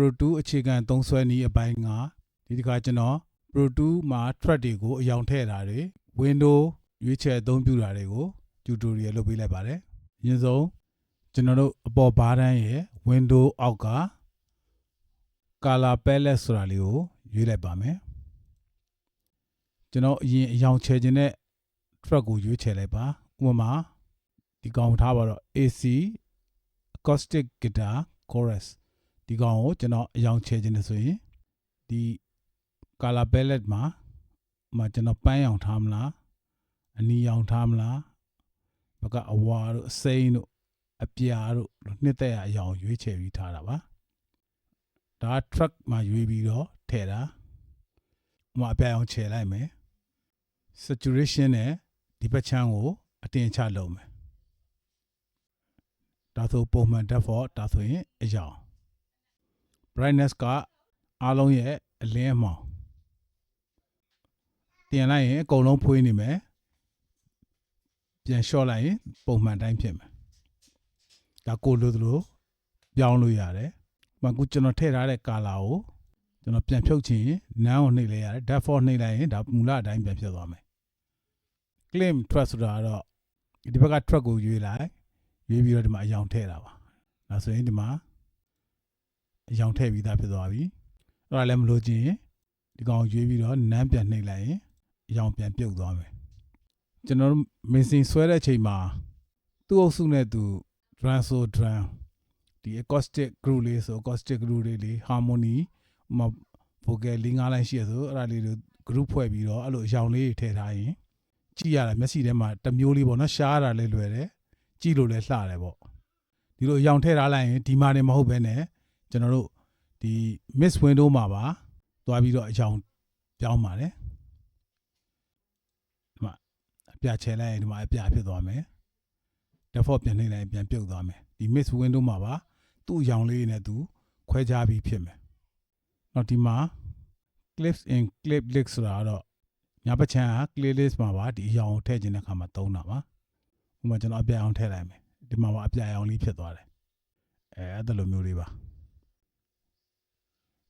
Pro 2 အခြေခံသုံးစွဲနည်းအပိုင်းကဒီတစ်ခါကျွန်တော် Pro 2 မှာ track တွေကိုအယောင်ထည့်တာတွေ window ရွေးချယ်အသုံးပြုတာတွေကို tutorial လုပ်ပေးလိုက်ပါတယ်အရင်ဆုံးကျွန်တော်တို့အပေါ်ဘားတန်းရဲ့ window အောက်က color palette ဆိုတာလေးကိုရွေးလိုက်ပါမယ်ကျွန်တော်အရင်အယောင်ချယ်ခြင်းတဲ့ track ကိုရွေးချယ်လိုက်ပါဥပမာဒီကောင်ထားပါတော့ AC acoustic guitar chorus ဒီကောင်ကိုကျွန်တော်အယောင်ချဲခြင်းနဲ့ဆိုရင်ဒီ color palette မှာမှာကျွန်တော်ပန်းရောင်ထားမလားအနီရောင်ထားမလားဘကအဝါတို့အစိမ်းတို့အပြာတို့နှစ်သက်ရအယောင်ရွေးချယ်ပြီးထားတာပါဒါ truck မှာရွေးပြီးတော့ထည့်တာဥပမာအပြာရောင်ချယ်လိုက်မယ် saturation နဲ့ဒီဘက်ချမ်းကိုအတင်ချလုပ်မယ်ဒါဆိုပုံမှန် default ဒါဆိုရင်အယောင် brightness ကအားလုံးရဲ့အလင်းအမှောင်တင်လိုက်ရင်အကုန်လုံးဖွေးနေမယ်ပြန်လျှော့လိုက်ရင်ပုံမှန်တိုင်းဖြစ်မယ်ဒါကိုလိုသလိုပြောင်းလို့ရတယ်။မှခုကျွန်တော်ထည့်ထားတဲ့ color ကိုကျွန်တော်ပြန်ဖြုတ်ချင်ရင်နန်းကိုနှိပ်လိုက်ရတယ် default နှိပ်လိုက်ရင်ဒါမူလအတိုင်းပြန်ဖြစ်သွားမယ်။ claim trust ဆိုတာကတော့ဒီဘက်က track ကိုရွေးလိုက်ရွေးပြီးတော့ဒီမှာအယောင်ထည့်တာပါ။ဒါဆိုရင်ဒီမှာ အယောင်ထည့်ပြီးသားဖြစ်သွားပြီအဲ့ဒါလည်းမလို့ချင်းဒီကောင်ရွေးပြီးတော့နန်းပြန်နှိပ်လိုက်ရင်အယောင်ပြန်ပြုတ်သွားမယ်ကျွန်တော်တို့မင်းစင်ဆွဲတဲ့ချိန်မှာသူ့အုပ်စုနဲ့သူ drum so drum ဒီ acoustic group လေးဆို acoustic group လေးလေး harmony ဥမာ vocal လေး၅လိုင်းရှိရဆိုအဲ့ဒါလေးတွေ group ဖွဲ့ပြီးတော့အဲ့လိုအယောင်လေးတွေထည့်ထားရင်ကြည့်ရတာမျက်စိထဲမှာတစ်မျိုးလေးပေါ့နော်ရှားတာလေးလွယ်တယ်ကြည့်လို့လည်းလှတယ်ပေါ့ဒီလိုအယောင်ထည့်ထားလိုက်ရင်ဒီမှာနေမဟုတ်ဘဲနဲ့ ကျွန်တော်တို့ဒီ miss window မှာပါသွားပြီးတော့အကြောင်းပြောင်းပါတယ်ဒီမှာအပြချဲလိုက်ရင်ဒီမှာအပြဖြစ်သွားမယ် default ပြန်နှိပ်လိုက်ရင်ပြန်ပြုတ်သွားမယ်ဒီ miss window မှာပါသူ့အကြောင်းလေးနဲ့သူခွဲခြားပြီးဖြစ်မယ်နောက်ဒီမှာ clips in clip list ဆိုတာတော့ညာဘက်ချမ်းက clear list မှာပါဒီအကြောင်းကိုထည့်ခြင်းတဲ့အခါမှာသုံးတာပါဥပမာကျွန်တော်အပြအောင်ထည့်လိုက်မယ်ဒီမှာပါအပြအောင်လေးဖြစ်သွားတယ်အဲအဲ့ဒါလိုမျိုးလေးပါ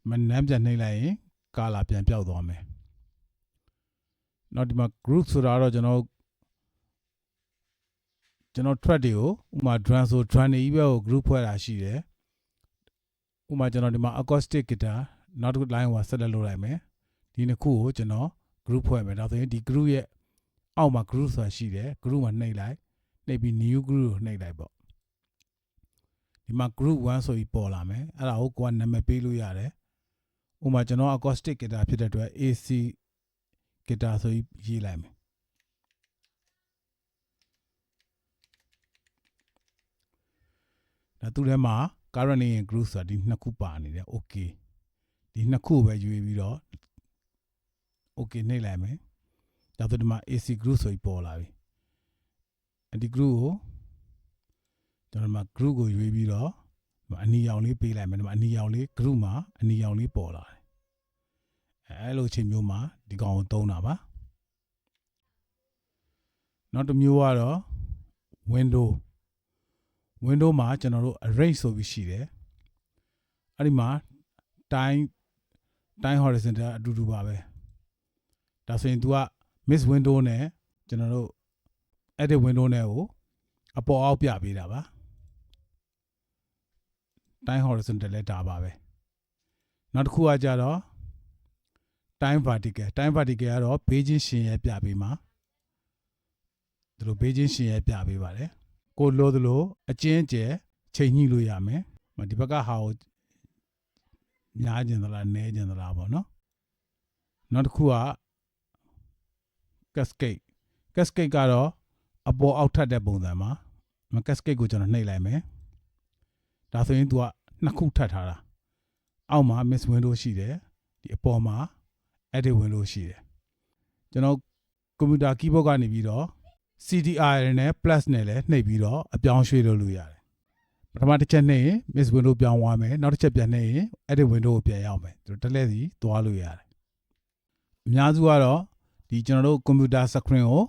မနမ်းပြန်နှိပ်လိုက်ရင်ကာလာပြန်ပြောက်သွားမယ်နောက်ဒီမှာ group ဆိုတာတော့ကျွန်တော်ကျွန်တော် track တွေကိုဥမာ drum ဆို drum တွေကြီးပဲကို group ဖွဲ့တာရှိတယ်ဥမာကျွန်တော်ဒီမှာ acoustic guitar နောက်တစ်ခု line ကိုဆက်လက်လုပ်လိုက်မယ်ဒီနှစ်ခုကိုကျွန်တော် group ဖွဲ့မယ်ဒါဆိုရင်ဒီ group ရဲ့အောက်မှာ group ဆိုတာရှိတယ် group မှာနှိပ်လိုက်နှိပ်ပြီး new group ကိုနှိပ်လိုက်ပေါ့ဒီမှာ group 1ဆိုပြီးပေါ်လာမယ်အဲ့ဒါကိုကိုကနာမည်ပေးလို့ရတယ် ဥပမာကျွန်တော် acoustic guitar ဖြစ်တဲ့အတွက် AC guitar ဆိုပြီးရေးလိုက်မယ်ဒါသူထဲမှာ current နဲ့ group ဆိုတာဒီနှစ်ခုပါနေတယ် okay ဒီနှစ်ခုပဲယူပြီးတော့ okay နှိပ်လိုက်မယ်ဒါဆိုဒီမှာ AC group ဆိုပြီးပေါ်လာပြီအဲ့ဒီ group ကိုကျွန်တော်ဒီမှာ group ကိုရွေးပြီးတော့ အနီရောင်လေးပေးလိုက်မယ်ဒီမှာအနီရောင်လေး group မှာအနီရောင်လေးပေါ်လာတယ်အဲလိုချိန်မျိုးမှာဒီကောင်ကိုသုံးတာပါနောက်တစ်မျိုးကတော့ window window မှာကျွန်တော်တို့ arrange ဆိုပြီးရှိတယ်အဲ့ဒီမှာတိုင်းတိုင်း horizontal အတူတူပါပဲဒါဆိုရင် तू က miss window နဲ့ကျွန်တော်တို့ edit window နဲ့ကိုအပေါ်အောက်ပြပေးတာပါ တိုင်း horizontal လည်းဒါပါပဲနောက်တစ်ခုကကြတော့ time vertical time vertical ကတော့ဘေးချင်းရှင်ရဲ့ပြပေးမှာဒီလိုဘေးချင်းရှင်ရဲ့ပြပေးပါတယ်ကိုလိုသလိုအကျဉ်းကျယ်ချိန်ညှိလို့ရမယ်ဒီဘက်ကဟာကိုများကျင်သလားနည်းကျင်သလားပေါ့နော်နောက်တစ်ခုက cascade cascade ကတော့အပေါ်အောက်ထပ်တဲ့ပုံစံမှာ cascade ကိုကျွန်တော်နှိပ်လိုက်မယ်ဒါဆိုရင် तू က နှစ်ခုထပ်ထားတာအောက်မှာ miss window ရှိတယ်ဒီအပေါ်မှာ edit window ရှိတယ်ကျွန်တော်ကွန်ပျူတာ keyboard ကနေပြီးတော့ CDR နဲ့ plus နဲ့လည်းနှိပ်ပြီးတော့အပြောင်းရွှေ့လုပ်လို့ရတယ်ပထမတစ်ချက်နှိပ်ရင် miss window ပြောင်းသွားမယ်နောက်တစ်ချက်ပြန်နှိပ်ရင် edit window ကိုပြန်ရောက်မယ်သူတစ်လက်စီသွားလို့ရတယ်အများစုကတော့ဒီကျွန်တော်တို့ကွန်ပျူတာ screen ကို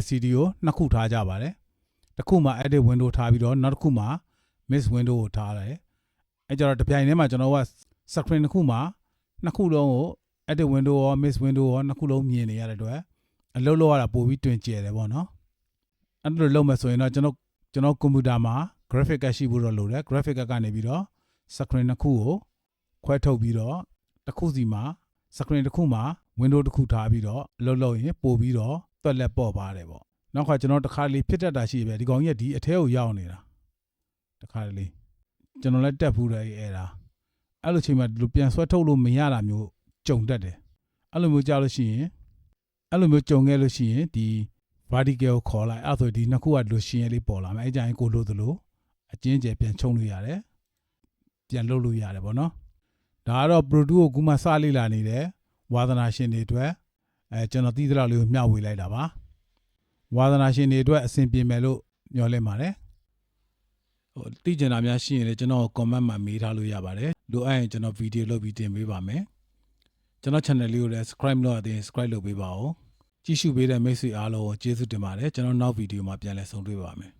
LCD ကိုနှစ်ခုထားကြပါတယ်တစ်ခုမှာ edit window ထားပြီးတော့နောက်တစ်ခုမှာ miss window ကိုထားရတယ် အဲကြတော့တစ်ပြိုင်တည်းမှာကျွန်တော်က screen တစ်ခုမှာနှစ်ခုလုံးကို edit window ရော miss window ရောနှစ်ခုလုံးမြင်နေရတဲ့အတွက်အလုပ်လုပ်ရတာပိုပြီးတွင်ကျယ်တယ်ပေါ့နော်အဲ့လိုလုပ်မယ်ဆိုရင်တော့ကျွန်တော်ကျွန်တော်ကွန်ပျူတာမှာ graphic card ရှိဖို့တော့လိုတယ် graphic card ကနေပြီးတော့ screen နှစ်ခုကိုခွဲထုတ်ပြီးတော့တစ်ခုစီမှာ screen တစ်ခုမှာ window တစ်ခုထားပြီးတော့အလုပ်လုပ်ရင်ပို့ပြီးတော့တွက်လက်ပေါ့ပါတယ်ပေါ့နောက်ခါကျွန်တော်တစ်ခါလေးဖြစ်တတ်တာရှိပဲဒီကောင်ကြီးကဒီအထဲကိုရောက်နေတာတစ်ခါလေး ကျွန်တော်လည်းတက်ဖူးတယ်အဲ့ဒါအဲ့လိုချိန်မှာဒီလိုပြန်ဆွဲထုတ်လို့မရတာမျိုးကြုံတတ်တယ်အဲ့လိုမျိုးကြောက်လို့ရှိရင်အဲ့လိုမျိုးကြုံခဲ့လို့ရှိရင်ဒီ vertical ကိုခေါ်လိုက်အဲ့ဒါဆိုဒီနှစ်ခုကဒီလိုရှင်းရလေးပေါ်လာမယ်အဲ့ကြရင်ကိုလို့သလိုအကျဉ်းကျယ်ပြန်ချုံလို့ရတယ်ပြန်လုပ်လို့ရတယ်ပေါ့နော်ဒါကတော့ product ကိုခုမှစလေးလာနေတဲ့ဝါသနာရှင်တွေအတွက်အဲကျွန်တော်သိသလောက်လေးကိုမျှဝေလိုက်တာပါဝါသနာရှင်တွေအတွက်အဆင်ပြေမယ်လို့ညွှန်လင့်ပါတယ် ဟိုသိကျင်တာများရှိရင်လည်းကျွန်တော် comment မှာမေးထားလို့ရပါတယ်လိုအပ်ရင်ကျွန်တော်ဗီဒီယိုလုပ်ပြီးတင်ပေးပါမယ်ကျွန်တော် channel လေးကိုလည်း subscribe လုပ်ရသေးရင် subscribe လုပ်ပေးပါဦးကြည့်ရှုပေးတဲ့မိတ်ဆွေအားလုံးကိုကျေးဇူးတင်ပါတယ်ကျွန်တော်နောက်ဗီဒီယိုမှာပြန်လည်ဆုံတွေ့ပါမယ်